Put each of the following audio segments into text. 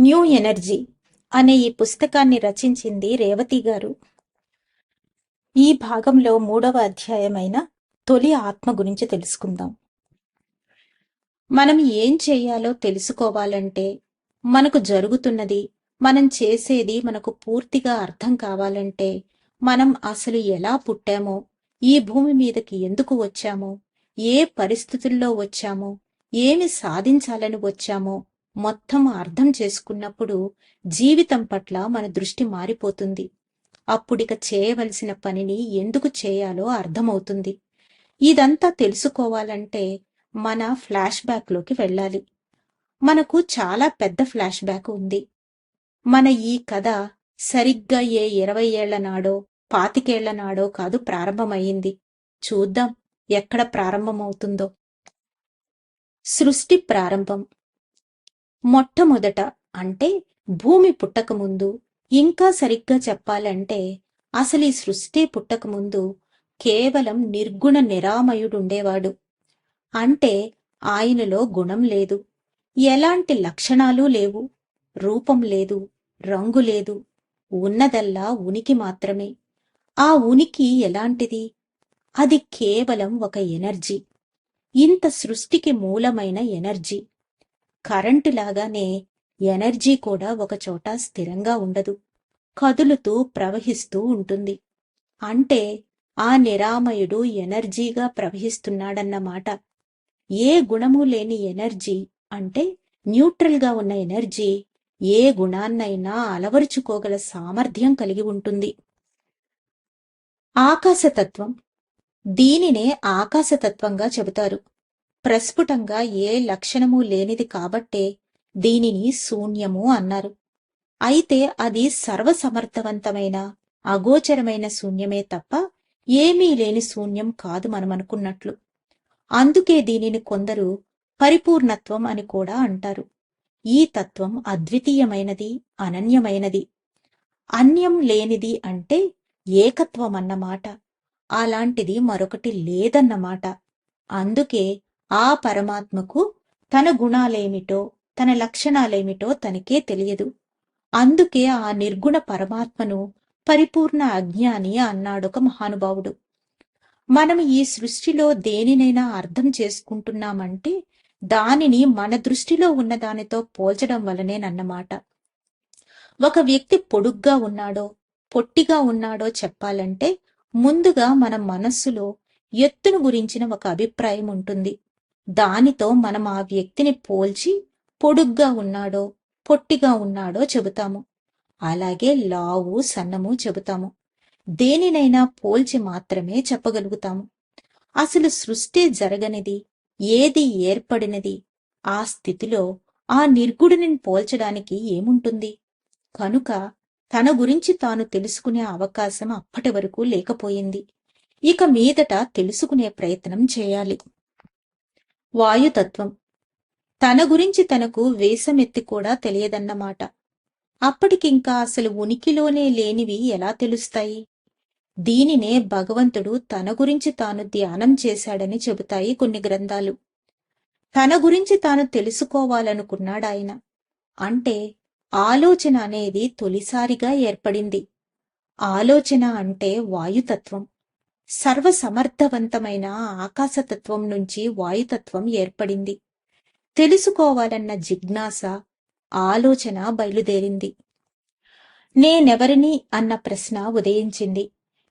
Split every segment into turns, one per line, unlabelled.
New energy అనే ఈ పుస్తకాన్ని రచించింది రేవతి గారు. ఈ భాగంలో మూడవ అధ్యాయమైన తొలి ఆత్మ గురించి తెలుసుకుందాం. మనం ఏం చేయాలో తెలుసుకోవాలంటే మనకు జరుగుతున్నది మనం చేసేది మనకు పూర్తిగా అర్థం కావాలంటే మనం అసలు ఎలా పుట్టామో ఈ భూమి మీదకి ఎందుకు వచ్చామో ఏ పరిస్థితుల్లో వచ్చామో ఏమి సాధించాలని వచ్చామో మొత్తం అర్థం చేసుకున్నప్పుడు జీవితం పట్ల మన దృష్టి మారిపోతుంది. అప్పుడిక చేయవలసిన పనిని ఎందుకు చేయాలో అర్థమవుతుంది. ఇదంతా తెలుసుకోవాలంటే మన ఫ్లాష్ బ్యాక్లోకి వెళ్ళాలి. మనకు చాలా పెద్ద ఫ్లాష్ బ్యాక్ ఉంది. మన ఈ కథ సరిగ్గా ఏ ఇరవై ఏళ్ళ నాడో పాతికేళ్ళ నాడో కాదు ప్రారంభమయ్యింది. చూద్దాం ఎక్కడ ప్రారంభమవుతుందో. సృష్టి ప్రారంభం. మొట్టమొదట అంటే భూమి పుట్టకముందు ఇంకా సరిగ్గా చెప్పాలంటే అసలు ఈ సృష్టి పుట్టకముందు కేవలం నిర్గుణ నిరామయుడుండేవాడు. అంటే ఆయనలో గుణం లేదు. ఎలాంటి లక్షణాలు లేవు. రూపం లేదు. రంగు లేదు. ఉన్నదల్లా ఉనికి మాత్రమే. ఆ ఉనికి ఎలాంటిది? అది కేవలం ఒక ఎనర్జీ. ఇంత సృష్టికి మూలమైన ఎనర్జీ. కరెంటు లాగానే ఎనర్జీ కూడా ఒకచోట స్థిరంగా ఉండదు. కదులుతూ ప్రవహిస్తూ ఉంటుంది. అంటే ఆ నిరామయుడు ఎనర్జీగా ప్రవహిస్తున్నాడన్నమాట. ఏ గుణము లేని ఎనర్జీ అంటే న్యూట్రల్గా ఉన్న ఎనర్జీ ఏ గుణాన్నైనా అలవరుచుకోగల సామర్థ్యం కలిగి ఉంటుంది. ఆకాశతత్వం దీనినే ఆకాశతత్వంగా చెబుతారు. ప్రస్ఫుటంగా ఏ లక్షణము లేనిది కాబట్టే దీనిని శూన్యము అన్నారు. అయితే అది సర్వసమర్థవంతమైన అగోచరమైన శూన్యమే తప్ప ఏమీ లేని శూన్యం కాదు మనం అనుకున్నట్లు అందుకే దీనిని కొందరు పరిపూర్ణత్వం అని కూడా అంటారు. ఈ తత్వం అద్వితీయమైనది అనన్యమైనది. అన్యం లేనిది అంటే ఏకత్వం అన్నమాట అలాంటిది మరొకటి లేదన్నమాట. అందుకే ఆ పరమాత్మకు తన గుణాలేమిటో తన లక్షణాలేమిటో తనకే తెలియదు. అందుకే ఆ నిర్గుణ పరమాత్మను పరిపూర్ణ అజ్ఞాని అన్నాడొక మహానుభావుడు. మనం ఈ సృష్టిలో దేనినైనా అర్థం చేసుకుంటున్నామంటే దానిని మన దృష్టిలో ఉన్న దానితో పోల్చడం వలనేనన్నమాట. ఒక వ్యక్తి పొడుగ్గా ఉన్నాడో పొట్టిగా ఉన్నాడో చెప్పాలంటే ముందుగా మన మనస్సులో ఎత్తును గురించిన ఒక అభిప్రాయం ఉంటుంది. దానితో మనం ఆ వ్యక్తిని పోల్చి పొడుగ్గా ఉన్నాడో పొట్టిగా ఉన్నాడో చెబుతాము. అలాగే లావు సన్నము చెబుతాము. దేనినైనా పోల్చి మాత్రమే చెప్పగలుగుతాము. అసలు సృష్టి జరగనిది ఏది ఏర్పడినది ఆ స్థితిలో ఆ నిర్గుడిని పోల్చడానికి ఏముంటుంది? కనుక తన గురించి తాను తెలుసుకునే అవకాశం అప్పటి వరకు లేకపోయింది. ఇక మీదట తెలుసుకునే ప్రయత్నం చేయాలి. వాయుతత్వం. తన గురించి తనకు వేషమెత్తి కూడా తెలియదన్నమాట. అప్పటికింకా అసలు ఉనికిలోనే లేనివి ఎలా తెలుస్తాయి? దీనినే భగవంతుడు తన గురించి తాను ధ్యానం చేశాడని చెబుతాయి కొన్ని గ్రంథాలు. తన గురించి తాను తెలుసుకోవాలనుకున్నాడాయన. అంటే ఆలోచన అనేది తొలిసారిగా ఏర్పడింది. ఆలోచన అంటే వాయుతత్వం. సర్వసమర్థవంతమైన ఆకాశతత్వం నుంచి వాయుతత్వం ఏర్పడింది. తెలుసుకోవాలన్న జిజ్ఞాస ఆలోచన బయలుదేరింది. నేనెవరిని అన్న ప్రశ్న ఉదయించింది.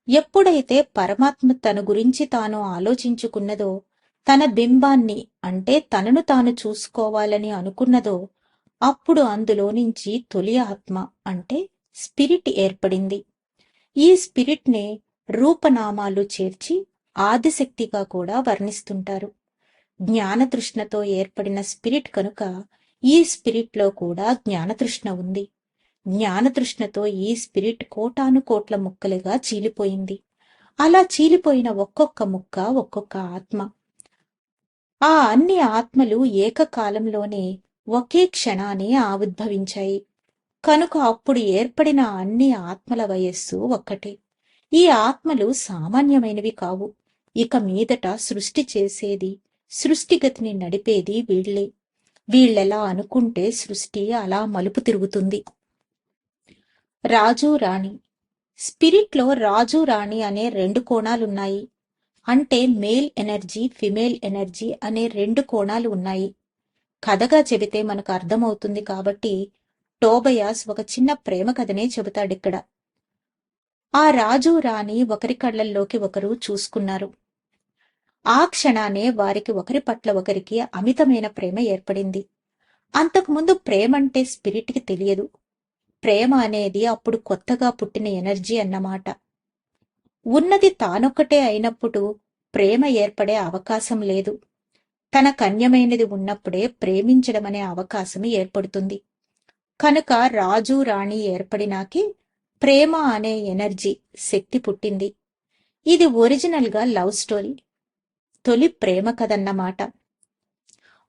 ఎప్పుడైతే పరమాత్మ తన గురించి తాను ఆలోచించుకున్నదో తన బింబాన్ని అంటే తనను తాను చూసుకోవాలని అనుకున్నదో అప్పుడు అందులో నుంచి తొలి ఆత్మ అంటే స్పిరిట్ ఏర్పడింది. ఈ స్పిరిట్నే రూపనామాలు చేర్చి ఆదిశక్తిగా కూడా వర్ణిస్తుంటారు. జ్ఞానతృష్ణతో ఏర్పడిన స్పిరిట్ కనుక ఈ స్పిరిట్లో కూడా జ్ఞానతృష్ణ ఉంది. జ్ఞానతృష్ణతో ఈ స్పిరిట్ కోటాను కోట్ల ముక్కలుగా చీలిపోయింది. అలా చీలిపోయిన ఒక్కొక్క ముక్క ఒక్కొక్క ఆత్మ. ఆ అన్ని ఆత్మలు ఏకకాలంలోనే ఒకే క్షణాన్ని ఆవిర్భవించాయి. కనుక అప్పుడు ఏర్పడిన అన్ని ఆత్మల వయస్సు ఒక్కటే. ఈ ఆత్మలు సామాన్యమైనవి కావు. ఇక మీదట సృష్టి చేసేది సృష్టిగతిని నడిపేది వీళ్ళే వీళ్ళెలా అనుకుంటే సృష్టి అలా మలుపు తిరుగుతుంది. రాజు రాణి. స్పిరిట్లో రాజు రాణి అనే రెండు కోణాలున్నాయి. అంటే మేల్ ఎనర్జీ ఫిమేల్ ఎనర్జీ అనే రెండు కోణాలు ఉన్నాయి. కథగా చెబితే మనకు అర్థమవుతుంది కాబట్టి టోబయాస్ ఒక చిన్న ప్రేమ కథనే చెబుతాడిక్కడ. ఆ రాజు రాణి ఒకరి కళ్ళల్లోకి ఒకరు చూసుకున్నారు. ఆ క్షణానే వారికి ఒకరి పట్ల ఒకరికి అమితమైన ప్రేమ ఏర్పడింది. అంతకుముందు ప్రేమంటే స్పిరిట్కి తెలియదు. ప్రేమ అనేది అప్పుడు కొత్తగా పుట్టిన ఎనర్జీ అన్నమాట. ఉన్నది తానొక్కటే అయినప్పుడు ప్రేమ ఏర్పడే అవకాశం లేదు. తన కన్యమైనది ఉన్నప్పుడే ప్రేమించడం అనే అవకాశం ఏర్పడుతుంది. కనుక రాజు రాణి ఏర్పడినాకి ప్రేమ అనే ఎనర్జీ శక్తి పుట్టింది. ఇది ఒరిజినల్గా లవ్ స్టోరీ తొలి ప్రేమ కదన్నమాట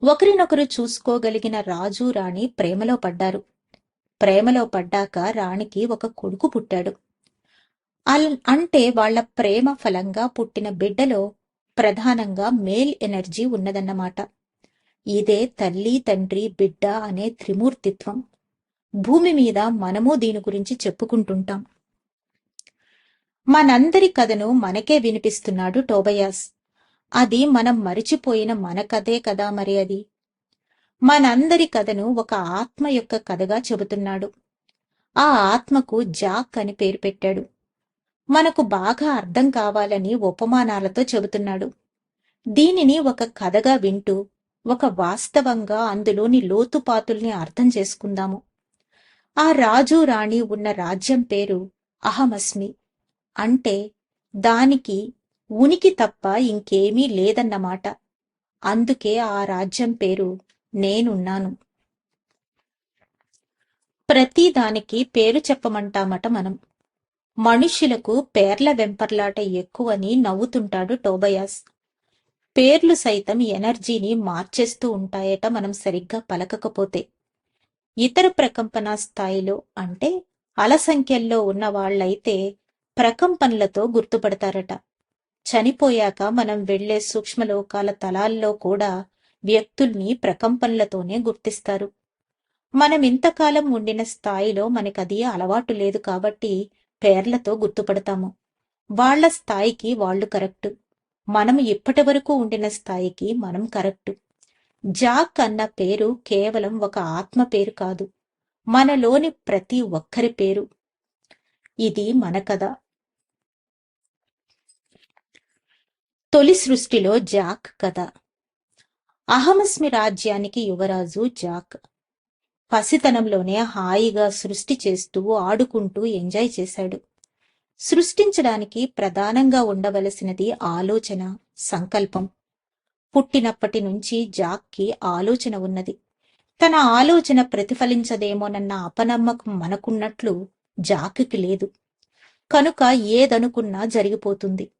ఒకరినొకరు చూసుకోగలిగిన రాజు రాణి ప్రేమలో పడ్డారు. ప్రేమలో పడ్డాక రాణికి ఒక కొడుకు పుట్టాడు. అల్- అంటే వాళ్ళ ప్రేమ ఫలంగా పుట్టిన బిడ్డలో ప్రధానంగా మేల్ ఎనర్జీ ఉన్నదన్నమాట. ఇదే తల్లి తండ్రి బిడ్డ అనే త్రిమూర్తిత్వం. భూమి మీద మనము దీని గురించి చెప్పుకుంటుంటాం. మనందరి కథను మనకే వినిపిస్తున్నాడు టోబయాస్. అది మనం మరిచిపోయిన మన కథే కదా మరి అది. మనందరి కథను ఒక ఆత్మ యొక్క కథగా చెబుతున్నాడు. ఆ ఆత్మకు జాక్ అని పేరు పెట్టాడు. మనకు బాగా అర్థం కావాలని ఉపమానాలతో చెబుతున్నాడు. దీనిని ఒక కథగా వింటూ ఒక వాస్తవంగా అందులోని లోతుపాతుల్ని అర్థం చేసుకుందాము. ఆ రాజు రాణి ఉన్న రాజ్యం పేరు అహమస్మి. అంటే దానికి ఉనికి తప్ప ఇంకేమీ లేదన్నమాట. అందుకే ఆ రాజ్యం పేరు నేనున్నాను. ప్రతి దానికి పేరు చెప్పమంటామట మనం. మనుష్యులకు పేర్ల వెంపర్లాట ఎక్కువని నవ్వుతుంటాడు టోబయాస్. పేర్లు సైతం ఎనర్జీని మార్చేస్తూ ఉంటాయట మనం సరిగ్గా పలకకపోతే. ఇతర ప్రకంపన స్థాయిలో అంటే అలసంఖ్యల్లో ఉన్న వాళ్ళైతే ప్రకంపనలతో గుర్తుపడతారట. చనిపోయాక మనం వెళ్ళే సూక్ష్మలోకాల తలాల్లో కూడా వ్యక్తుల్ని ప్రకంపనలతోనే గుర్తిస్తారు. మనం ఇంతకాలం ఉండిన స్థాయిలో మనకది అలవాటు లేదు కాబట్టి పేర్లతో గుర్తుపడతాము. వాళ్ళ స్థాయికి వాళ్ళు కరెక్ట్. మనం ఇప్పటి వరకు ఉండిన స్థాయికి మనం కరెక్ట్. జాక్ అన్న పేరు కేవలం ఒక ఆత్మ పేరు కాదు మనలోని ప్రతి ఒక్కరి పేరు. ఇది మన కథ. తొలి సృష్టిలో జాక్ కథ. అహమస్మి రాజ్యానికి యువరాజు జాక్. పసితనంలోనే హాయిగా సృష్టి చేస్తూ ఆడుకుంటూ ఎంజాయ్ చేశాడు. సృష్టించడానికి ప్రధానంగా ఉండవలసినది ఆలోచన సంకల్పం. పుట్టినప్పటి నుంచి జాక్కి ఆలోచన ఉన్నది. తన ఆలోచన ప్రతిఫలించదేమోనన్న అపనమ్మకం మనకున్నట్లు జాక్కి లేదు. కనుక ఏదనుకున్నా జరిగిపోతుంది.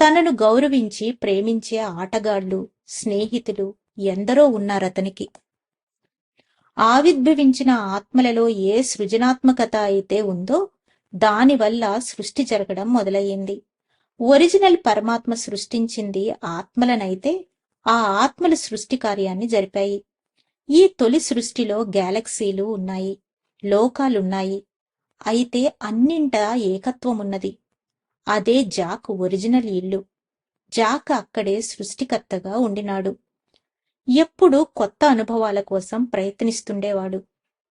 తనను గౌరవించి ప్రేమించే ఆటగాళ్ళు స్నేహితులు ఎందరో ఉన్నారతనికి. ఆవిర్భవించిన ఆత్మలలో ఏ సృజనాత్మకత అయితే ఉందో దానివల్ల సృష్టి జరగడం మొదలయ్యింది. ఒరిజినల్ పరమాత్మ సృష్టించింది ఆత్మలనైతే ఆ ఆత్మలు సృష్టి కార్యాన్ని జరిపాయి. ఈ తొలి సృష్టిలో గ్యాలక్సీలు ఉన్నాయి లోకాలున్నాయి. అయితే అన్నింటా ఏకత్వం ఉన్నది అదే జాక్ ఒరిజినల్ ఇల్లు. జాక్ అక్కడే సృష్టికర్తగా ఉండినాడు. ఎప్పుడూ కొత్త అనుభవాల కోసం ప్రయత్నిస్తుండేవాడు.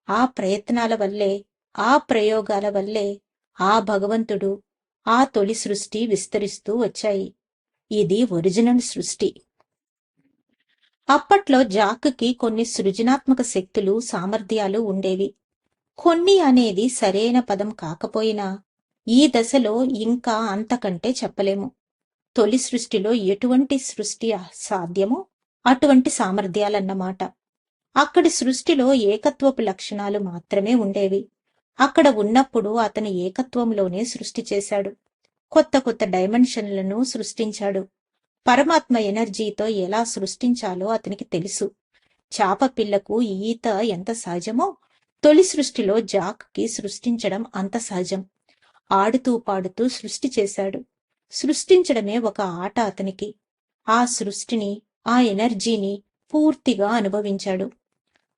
ఆ ప్రయత్నాల వల్లే ఆ ప్రయోగాల వల్లే ఆ భగవంతుడు ఆ తొలి సృష్టి విస్తరిస్తూ వచ్చాయి. ఇది ఒరిజినల్ సృష్టి. అప్పట్లో జాక్కి కొన్ని సృజనాత్మక శక్తులు సామర్థ్యాలు ఉండేవి. కొన్ని అనేది సరైన పదం కాకపోయినా ఈ దశలో ఇంకా అంతకంటే చెప్పలేము. తొలి సృష్టిలో ఎటువంటి సృష్టి సాధ్యమో అటువంటి సామర్థ్యాలన్నమాట. అక్కడి సృష్టిలో ఏకత్వపు లక్షణాలు మాత్రమే ఉండేవి. అక్కడ ఉన్నప్పుడు అతను ఏకత్వంలోనే సృష్టి చేశాడు. కొత్త కొత్త డైమెన్షన్లను సృష్టించాడు. పరమాత్మ ఎనర్జీతో ఎలా సృష్టించాలో అతనికి తెలుసు. చాప పిల్లకు ఈత ఎంత సహజమో తొలి సృష్టిలో జాక్కి సృష్టించడం అంత సహజం. ఆడుతూ పాడుతూ సృష్టి చేశాడు. సృష్టించడమే ఒక ఆట అతనికి. ఆ సృష్టిని ఆ ఎనర్జీని పూర్తిగా అనుభవించాడు.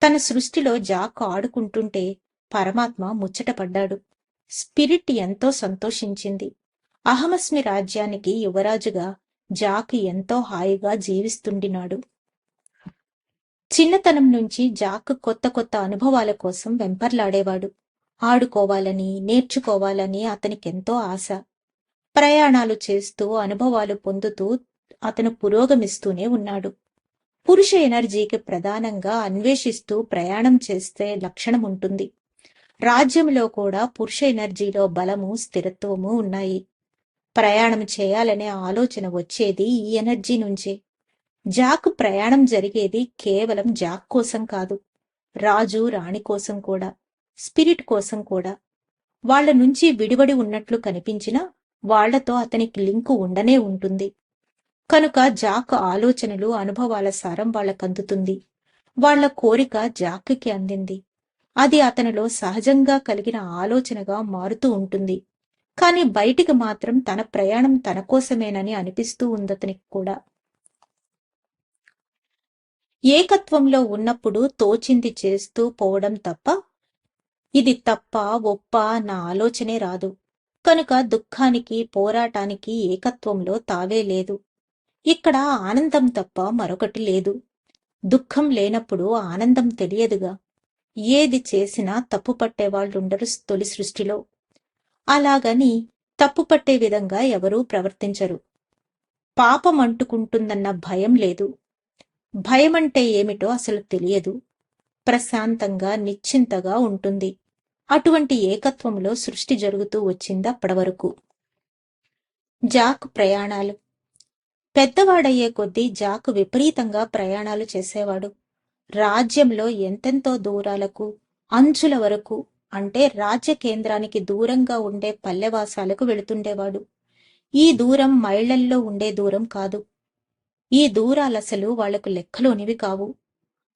తన సృష్టిలో జాక్ ఆడుకుంటుంటే పరమాత్మ ముచ్చటపడ్డాడు స్పిరిట్ ఎంతో సంతోషించింది. అహమస్మి రాజ్యానికి యువరాజుగా జాక్ ఎంతో హాయిగా జీవిస్తుండినాడు. చిన్నతనం నుంచి జాక్ కొత్త కొత్త అనుభవాల కోసం వెంపర్లాడేవాడు. ఆడుకోవాలని నేర్చుకోవాలని అతనికెంతో ఆశ. ప్రయాణాలు చేస్తూ అనుభవాలు పొందుతూ అతను పురోగమిస్తూనే ఉన్నాడు. పురుష ఎనర్జీకి ప్రధానంగా అన్వేషిస్తూ ప్రయాణం చేస్తే లక్షణం ఉంటుంది రాజ్యంలో కూడా పురుష ఎనర్జీలో బలము స్థిరత్వము ఉన్నాయి. ప్రయాణం చేయాలనే ఆలోచన వచ్చేది ఈ ఎనర్జీ నుంచే. జాక్ ప్రయాణం జరిగేది కేవలం జాక్ కోసం కాదు రాజు రాణి కోసం కూడా స్పిరిట్ కోసం కూడా. వాళ్ళ నుంచి విడివడి ఉన్నట్లు కనిపించినా వాళ్ళతో అతనికి లింకు ఉండనే ఉంటుంది. కనుక జాక్ ఆలోచనలు అనుభవాల సారం వాళ్ళకందుతుంది. వాళ్ళ కోరిక జాక్కి అందింది. అది అతనిలో సహజంగా కలిగిన ఆలోచనగా మారుతూ ఉంటుంది. కాని బయటికి మాత్రం తన ప్రయాణం తన కోసమేనని అనిపిస్తూ ఉందతనికి కూడా. ఏకత్వంలో ఉన్నప్పుడు తోచింది చేస్తూ పోవడం తప్ప ఇది తప్ప ఒప్ప నా ఆలోచనే రాదు. కనుక దుఃఖానికి పోరాటానికి ఏకత్వంలో తావే లేదు. ఇక్కడ ఆనందం తప్ప మరొకటి లేదు. దుఃఖం లేనప్పుడు ఆనందం తెలియదుగా. ఏది చేసినా తప్పు పట్టేవాళ్ళుండరు తొలి సృష్టిలో. అలాగని తప్పు పట్టే విధంగా ఎవరూ ప్రవర్తించరు. పాపం అంటుకుంటుందన్న భయం లేదు. భయమంటే ఏమిటో అసలు తెలియదు. ప్రశాంతంగా నిశ్చింతగా ఉంటుంది. అటువంటి ఏకత్వంలో సృష్టి జరుగుతూ వచ్చింది అప్పటివరకు. జాక్ ప్రయాణాలు. పెద్దవాడయ్యే కొద్దీ జాక్ విపరీతంగా ప్రయాణాలు చేసేవాడు. రాజ్యంలో ఎంతెంతో దూరాలకు అంచుల వరకు అంటే రాజ్య కేంద్రానికి దూరంగా ఉండే పల్లెవాసాలకు వెళుతుండేవాడు. ఈ దూరం మైళ్ళల్లో ఉండే దూరం కాదు. ఈ దూరాలసలు వాళ్ళకు లెక్కలోనివి కావు.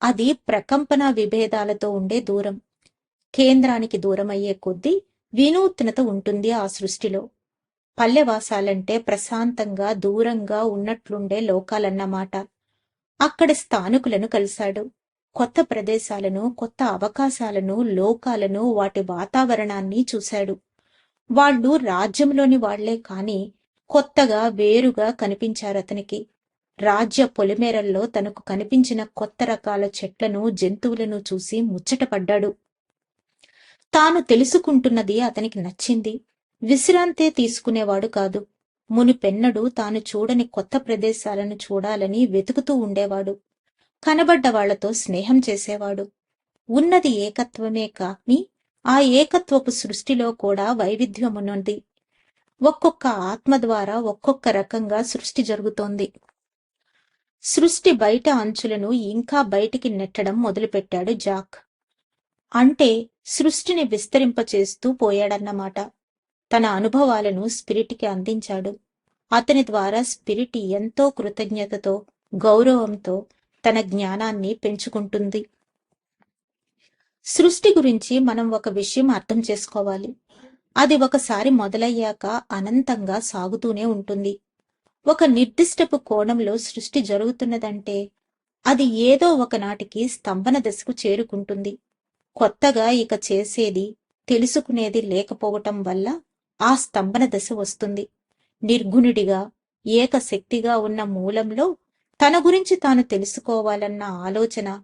అది ప్రకంపన విభేదాలతో ఉండే దూరం. కేంద్రానికి దూరమయ్యే కొద్దీ వినూత్నత ఉంటుంది ఆ సృష్టిలో. పల్లెవాసాలంటే ప్రశాంతంగా దూరంగా ఉన్నట్లుండే లోకాలన్నమాట. అక్కడ స్థానికులను కలిశాడు. కొత్త ప్రదేశాలను కొత్త అవకాశాలను లోకాలను వాటి వాతావరణాన్ని చూశాడు. వాళ్ళు రాజ్యంలోని వాళ్ళే కాని కొత్తగా వేరుగా కనిపించారు అతనికి. రాజ్య పొలిమేరల్లో తనకు కనిపించిన కొత్త రకాల చెట్లను జంతువులను చూసి ముచ్చటపడ్డాడు. తాను తెలుసుకుంటున్నది అతనికి నచ్చింది. విశ్రాంతే తీసుకునేవాడు కాదు. మునిపెన్నడు తాను చూడని కొత్త ప్రదేశాలను చూడాలని వెతుకుతూ ఉండేవాడు. కనబడ్డ వాళ్ళతో స్నేహం చేసేవాడు. ఉన్నది ఏకత్వమే కాని ఆ ఏకత్వపు సృష్టిలో కూడా వైవిధ్యమునుంది. ఒక్కొక్క ఆత్మ ద్వారా ఒక్కొక్క రకంగా సృష్టి జరుగుతోంది. సృష్టి బయట అంచులను ఇంకా బయటికి నెట్టడం మొదలుపెట్టాడు జాక్. అంటే సృష్టిని విస్తరింపచేస్తూ పోయాడన్నమాట. తన అనుభవాలను స్పిరిట్కి అందించాడు. అతని ద్వారా స్పిరిట్ ఎంతో కృతజ్ఞతతో గౌరవంతో తన జ్ఞానాన్ని పెంచుకుంటుంది. సృష్టి గురించి మనం ఒక విషయం అర్థం చేసుకోవాలి. అది ఒకసారి మొదలయ్యాక అనంతంగా సాగుతూనే ఉంటుంది. ఒక నిర్దిష్టపు కోణంలో సృష్టి జరుగుతున్నదంటే అది ఏదో ఒకనాటికి స్తంభన దశకు చేరుకుంటుంది. కొత్తగా ఇక చేసేది తెలుసుకునేది లేకపోవటం వల్ల ఆ స్తంభన దశ వస్తుంది. నిర్గుణుడిగా ఏకశక్తిగా ఉన్న మూలంలో తన గురించి తాను తెలుసుకోవాలన్న ఆలోచన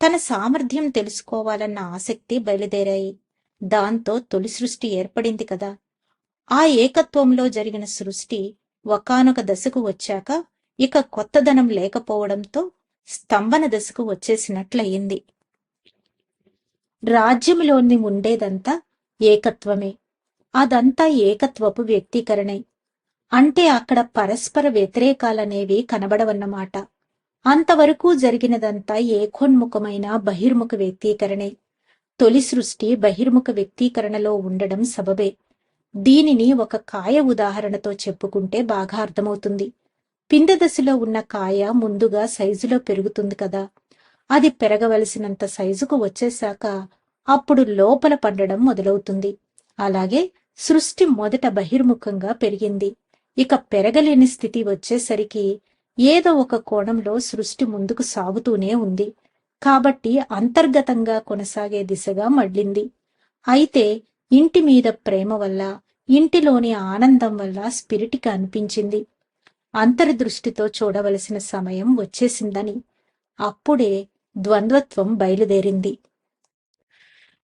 తన సామర్థ్యం తెలుసుకోవాలన్న ఆసక్తి బయలుదేరాయి. దాంతో తొలి సృష్టి ఏర్పడింది కదా. ఆ ఏకత్వంలో జరిగిన సృష్టి ఒకానొక దశకు వచ్చాక ఇక కొత్తదనం లేకపోవడంతో స్తంభన దశకు వచ్చేసినట్లయింది. రాజ్యంలోని ఉండేదంతా ఏకత్వమే. అదంతా ఏకత్వపు వ్యక్తీకరణే. అంటే అక్కడ పరస్పర వ్యతిరేకాలనేవి కనబడవన్నమాట. అంతవరకు జరిగినదంతా ఏకోన్ముఖమైన బహిర్ముఖ వ్యక్తీకరణే. తొలి సృష్టి బహిర్ముఖ వ్యక్తీకరణలో ఉండడం సబబే. దీనిని ఒక కాయ ఉదాహరణతో చెప్పుకుంటే బాగా అర్థమవుతుంది. పిండ దశలో ఉన్న కాయ ముందుగా సైజులో పెరుగుతుంది కదా. అది పెరగవలసినంత సైజుకు వచ్చేశాక అప్పుడు లోపల పండడం మొదలవుతుంది. అలాగే సృష్టి మొదట బహిర్ముఖంగా పెరిగింది. ఇక పెరగలేని స్థితి వచ్చేసరికి ఏదో ఒక కోణంలో సృష్టి ముందుకు సాగుతూనే ఉంది. కాబట్టి అంతర్గతంగా కొనసాగే దిశగా మళ్ళింది. అయితే ఇంటి మీద ప్రేమ వల్ల ఇంటిలోని ఆనందం వల్ల స్పిరిట్కి అనిపించింది. అంతర్దృష్టితో చూడవలసిన సమయం వచ్చేసిందని. అప్పుడే ద్వంద్వత్వం బయలుదేరింది.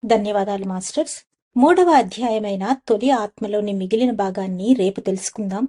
ధన్యవాదాలు మాస్టర్స్. మూడవ అధ్యాయమైన తొలి ఆత్మలోని మిగిలిన భాగాన్ని రేపు తెలుసుకుందాం.